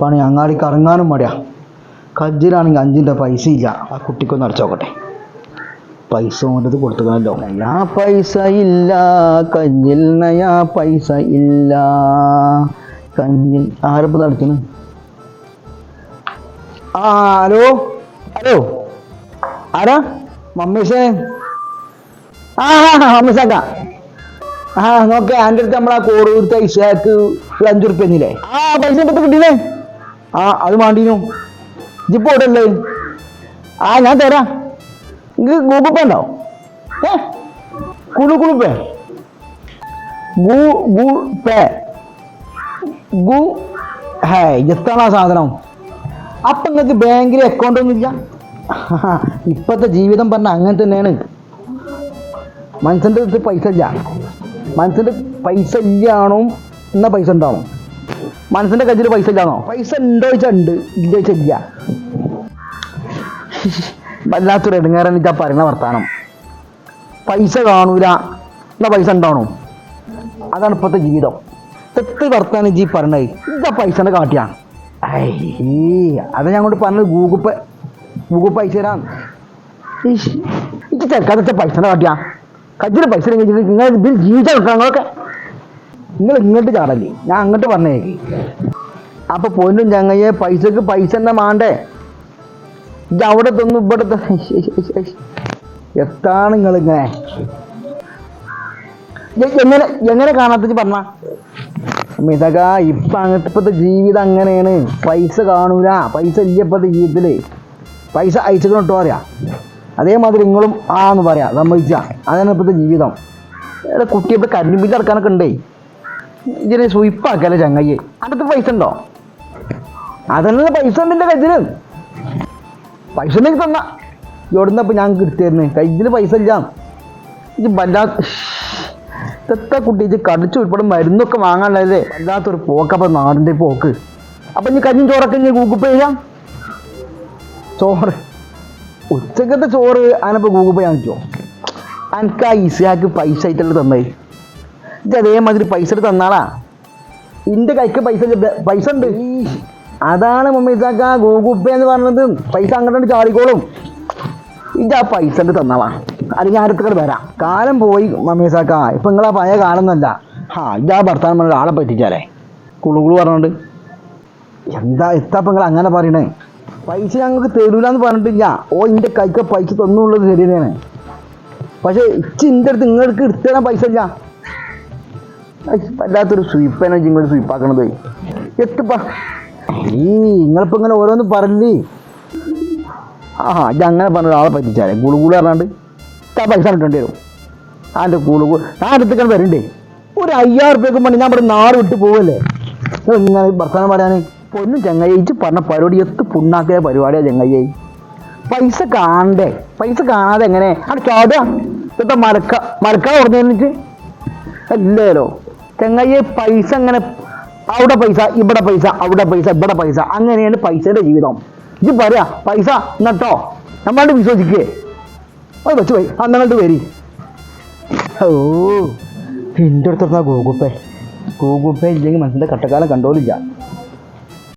പണി അങ്ങാടിക്ക് ഇറങ്ങാനും മടിയാ. കജ്ജിലാണെങ്കിൽ അഞ്ചിന്റെ പൈസ ഇല്ല. ആ കുട്ടിക്കൊന്ന് അടച്ചോക്കട്ടെ പൈസ ഓന്റെ കൊടുത്തുകാണല്ലോ. നയാ പൈസ ഇല്ല. കഞ്ഞിൽ നയാ പൈസ ഇല്ല. കഞ്ഞിൽ ആരപ്പം നടക്കുന്നു ആ ഹലോ? ഹലോ? ആരാ? മമ്മീസേ ആ മമ്മീസാക്ക ആ നോക്കേ എന്റെ അടുത്ത് നമ്മളാ ആ കൊടുത്ത ഇഷാക്ക് ഒരു അഞ്ചു റുപ്യ എന്നില്ലേ ആ പൈസ കിട്ടിയില്ലേ? ആ അത് മാണ്ടീനു. ജിപ്പ് അവിടെ അല്ലേ ആ ഞാൻ തരാം. നിങ്ങൾക്ക് ഗൂഗിൾ പേ ഉണ്ടോ? ഏ? കുളു കുളു പേ. ഗൂ ഗൂ പേ. ഗൂ ഹേ എത്താണ് ആ സാധനം. അപ്പം നിങ്ങൾക്ക് ബാങ്കിൽ അക്കൗണ്ട് ഒന്നുമില്ല ഇപ്പോഴത്തെ ജീവിതം പറഞ്ഞാൽ അങ്ങനെ തന്നെയാണ്. മനസ്സിന്റെ അടുത്ത് പൈസ ഇല്ല. മനസ്സിന്റെ പൈസ ഇല്ലാണോ? എന്നാൽ പൈസ ഉണ്ടാണോ മനസ്സിന്റെ കയ്യിൽ പൈസ ഇല്ലാന്നോ? പൈസ ഉണ്ടോ ചോദിച്ചാൽ ഉണ്ട്. ഇല്ല ചോദിച്ചാൽ ഇല്ല. വല്ലാത്തൊരു എടുങ്ങാറാണ് ഇതാ പറയുന്ന വർത്താനം. പൈസ കാണൂല. എന്നാ പൈസ ഉണ്ടാണോ അതാണ് ഇപ്പോഴത്തെ ജീവിതം. തെറ്റ് വർത്താനം ജി പറഞ്ഞത് ഇതാ പൈസനെ കാട്ടിയാണ്. അതാ കൊണ്ട് പറഞ്ഞത് ഗൂഗിൾ പേ ഗൂഗിൾ പൈസ തരാം. ഇത് ചെറുക്കാതെ പൈസനെ കാട്ടിയാ. കജ്ജിന് പൈസ ഇങ്ങനെ നിങ്ങൾ ഇതിൽ നിങ്ങളൊക്കെ നിങ്ങൾ ഇങ്ങോട്ട് ചാടല്ലേ? ഞാൻ അങ്ങോട്ട് പറഞ്ഞേക്ക്. അപ്പൊ പൊന്നും ഞങ്ങയെ പൈസക്ക് പൈസ തന്നെ മാണ്ടേ? ഇത് അവിടെ തന്നു ഇവിടെ എത്താണ് നിങ്ങളിങ്ങനെ? എങ്ങനെ എങ്ങനെ കാണാത്ത പറഞ്ഞ? മിതക ഇപ്പൊ അങ്ങനത്തെ ഇപ്പോഴത്തെ ജീവിതം അങ്ങനെയാണ്. പൈസ കാണൂല. പൈസ ഇല്ല ഇപ്പത്തെ ജീവിതത്തിൽ. പൈസ അയച്ചിട്ട് ഇട്ടോ അറിയാം അതേമാതിരി നിങ്ങളും ആ എന്ന് പറയാം അതാണ് ഇപ്പോഴത്തെ ജീവിതം. എടാ കുട്ടി ഇപ്പൊ കരണ്ട് ബില്ല് അടക്കാനൊക്കെ ഉണ്ടേ. ഇതിനെ സ്വയിപ്പാക്കല്ലേ ചങ്ങയ്യെ അടുത്ത് പൈസ ഉണ്ടോ? അതല്ല പൈസ ഉണ്ട് എന്റെ കയ്യിൽ? പൈസ ഉണ്ടെങ്കിൽ തന്ന. എവിടുന്ന ഞാൻ കിട്ടിയായിരുന്നു കയ്യിൽ പൈസ ഇല്ല. ഇത് വല്ലാത്ത ഇത്ത കുട്ടി. ഇത് കടിച്ചു ഉൾപ്പെടെ മരുന്നൊക്കെ വാങ്ങാനുള്ളതല്ലേ. വല്ലാത്തൊരു പോക്കപ്പം നാടിന്റെ പോക്ക്. അപ്പം ഇനി കഞ്ഞും ചോറൊക്കെ ഇനി ഗൂഗിൾ പേ ചെയ്യാം. ചോറ്. ഉച്ചക്കത്തെ ചോറ് അതിനപ്പോൾ ഗൂഗിൾ പേ വാങ്ങിച്ചോ എനിക്ക് ആ ഈസിയാക്ക് പൈസ ആയിട്ടുള്ള തന്നേ. ഇത് അതേമാതിരി പൈസ എടുത്ത് തന്നാളാ. എന്റെ കൈക്ക് പൈസ പൈസ ഉണ്ട്. അതാണ് മമ്മീസാക്ക ഗൂഗിൾ പേ എന്ന് പറഞ്ഞത്. പൈസ അങ്ങോട്ട് ചാടിക്കോളും. ഇത് ആ പൈസ ഉണ്ട് തന്നാളാ അല്ലെങ്കിൽ അടുത്തേക്ക് വരാം കാലം പോയി മമ്മീസാക്ക ഇപ്പം നിങ്ങളാ പഴയ കാലം ഒന്നല്ല ആ ഇതാ ഭർത്താൻ പറഞ്ഞ ആളെ പറ്റിച്ചാലേ. കുളു കുളു പറഞ്ഞോണ്ട്. എന്താ എത്താ ഇപ്പം നിങ്ങൾ അങ്ങനെ പറയണേ? പൈസ ഞങ്ങൾക്ക് തരൂലെന്ന് പറഞ്ഞിട്ടില്ല. ഓ എന്റെ കൈക്ക് പൈസ തന്നുള്ളത് ശരി പക്ഷേ ഇച്ചിന്റെ ഇച്ച് അടുത്ത് നിങ്ങൾക്ക് എടുത്തരാൻ പൈസ ഇല്ല. ഐ, സ്വീപ്പ് എനർജി ഇങ്ങോട്ട് സ്വീപ്പാക്കണത് എത്തിപ്പാ ഈ നിങ്ങളിപ്പോ ഇങ്ങനെ ഓരോന്ന് പറഞ്ഞില്ലേ ആ ഇത് അങ്ങനെ പറഞ്ഞ ഒരാളെ പറ്റിച്ചാലേ. ഗുളു ഗുളു പറഞ്ഞാണ്ട് ആ പൈസ കിട്ടേണ്ടി വരും. അതിന്റെ ഗുളു ഗുളു ഞാൻ അടുത്തേക്കാൻ വരണ്ടേ? ഒരു അയ്യായിരം റുപ്യക്ക് പണി ഞാൻ ഇവിടെ നാട് വിട്ട് പോവല്ലേ? ഇങ്ങനെ ഭർത്താനം പറയാൻ പൊന്നും ചെങ്ങയ്യച്ച് പറഞ്ഞ പരിപാടി എത്ത് പുണ്ണാക്കിയ പരിപാടിയാണ് ചങ്ങയ്യായി പൈസ കാണണ്ടേ? പൈസ കാണാതെ എങ്ങനെ? അവിടെ ചാടുക. ഇപ്പത്തെ മരക്ക മരക്ക പറഞ്ഞു തന്നിട്ട് അല്ലേലോ ചെങ്ങയ്യെ പൈസ അങ്ങനെ അവിടെ പൈസ ഇവിടെ പൈസ അവിടെ പൈസ ഇവിടെ പൈസ. അങ്ങനെയാണ് പൈസയുടെ ജീവിതം. ഇത് പറയാ പൈസ എന്നിട്ടോ നമ്മളുടെ വിശ്വസിക്കേ. അത് വെച്ച് പോയി. അന്നങ്ങോട്ട് വരി. ഓ എന്റെ അടുത്തടുത്താ ഗൂഗിൾ പേ ഗൂഗിൾ പേ ഇല്ലെങ്കിൽ മനസ്സിന്റെ കട്ടക്കാലം കണ്ടോലില്ല